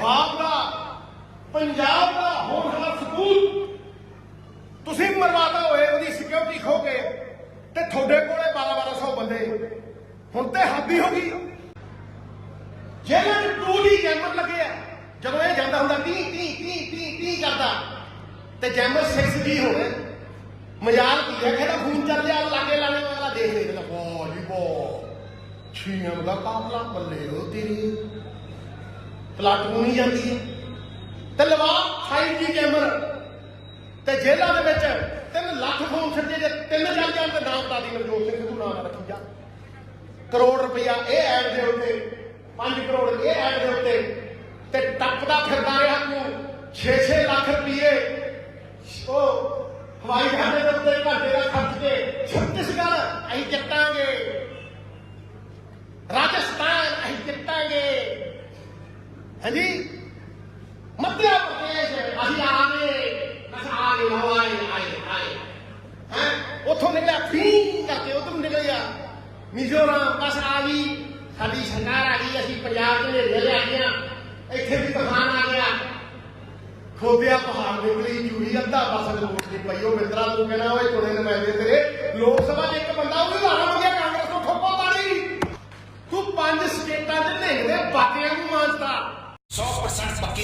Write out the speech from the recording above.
ਬਾਪ ਦਾ, ਪੰਜਾਬ ਦਾ ਹੌਸਲਾ ਸਬੂਤ ਤੁਸੀਂ ਮਰਵਾਤਾ ਹੋਏ, ਉਹਦੀ ਸਿਕਿਉਰਿਟੀ ਖੋ ਕੇ, ਤੇ ਤੁਹਾਡੇ ਕੋਲੇ 12 1200 ਬੰਦੇ। ਹੁਣ ਤੇ ਹੱਦੀ ਹੋ ਗਈ। ਜਿਹਨਾਂ ਨੂੰ ਟੂ ਦੀ ਲੱਗੇ ਆ, ਜਦੋਂ ਇਹ ਜਾਂਦਾ ਹੁੰਦਾ ਟੀ ਟੀ ਟੀ ਟੀ ਟੀ ਕਰਦਾ, ਤੇ ਜੈਮਰ 6G ਹੋਵੇ, ਮਜ਼ਾਕ ਕੀ ਹੈ ਕਹਿੰਦਾ ਫੋਨ ਚੱਲ ਜਾ ਲਾਗੇ ਲਾਣੇ ਵਾਲਾ ਦੇਖ ਲੈਂਦਾ ਵਾਹ ਜੀ ਵਾਹ। ਛੀਆਂ ਦਾ ਕਾਫਲਾ ਬੱਲੇ ਰੋ ਤੇਰੀ। ਪਲੱਟ ਨੂੰ ਨਹੀਂ ਜਾਂਦੀ ਹੈ। ਤੇ 5G ਕੈਮਰ। ਤੇ ਜੇਲ੍ਹਾਂ ਦੇ ਵਿੱਚ 3 ਲੱਖ ਫੋਨ ਛੱਡੇ ਜੇ ਤਿੰਨ ਚੱਲ ਜਾਣ ਤੇ ਨਾਮ ਦਾ ਦੀ ਨਵਜੋਤ ਸਿੰਘ ਤੂੰ ਨਾਮ ਰੱਖੀ ਜਾ। ਕਰੋੜ ਰੁਪਇਆ ਇਹ ਐਡ ਦੇ ਉੱਤੇ 5 ਕਰੋੜ ਇਹ ਐਡ ਦੇ ਉੱਤੇ। ਤੇ ਟੱਪਦਾ ਫਿਰਦਾ ਰਿਹਾ ਤੂੰ 6-6 ਲੱਖ ਰੁਪਏ ਉਹ ਹਵਾਈ ਜਹਾਜ਼ ਦੇ ਉੱਤੇ ਘਾਟੇ ਦਾ ਖਰਚ ਕੇ ਛੱਤੀਸਗੜ੍ਹ ਅਸੀਂ ਜਿੱਤਾਂਗੇ। ਹਾਂਜੀ ਮੱਧ ਪ੍ਰਦੇਸ਼ ਅਸੀਂ ਆਗੇ ਬਸ ਆਗੇ ਹਵਾਈ ਆਏ ਆਏ ਹੈ? ਉੱਥੋਂ ਨਿਕਲਿਆ ਫੀਂ ਕਰਕੇ ਉਧਰ ਨਿਕਲਿਆ। ਮਿਜ਼ੋਰਮ, ਬਸ ਆ ਗਈ। ਸਾਡੀ ਸਰਕਾਰ ਆ ਗਈ, ਅਸੀਂ ਪੰਜਾਬ ਦੇ ਨੇੜੇ ਲੈ ਗਈਆਂ ਇੱਥੇ ਵੀ ਤੂਫਾਨ ਆ ਗਿਆ। ਖੋਬਿਆ ਪਹਾੜ ਨਿਕਲੀ ਚੂੜੀ ਅੱਧਾ ਬਸ ਲੋਟ ਦੀ ਪਈ ਉਹ ਮਿੱਤਰਾ ਤੂੰ ਕਹਿਣਾ ਓਏ ਕੋਲੇ ਨੁਮਾਇੰਦੇ ਤੇਰੇ। ਲੋਕ ਸਭਾ pasar pa' que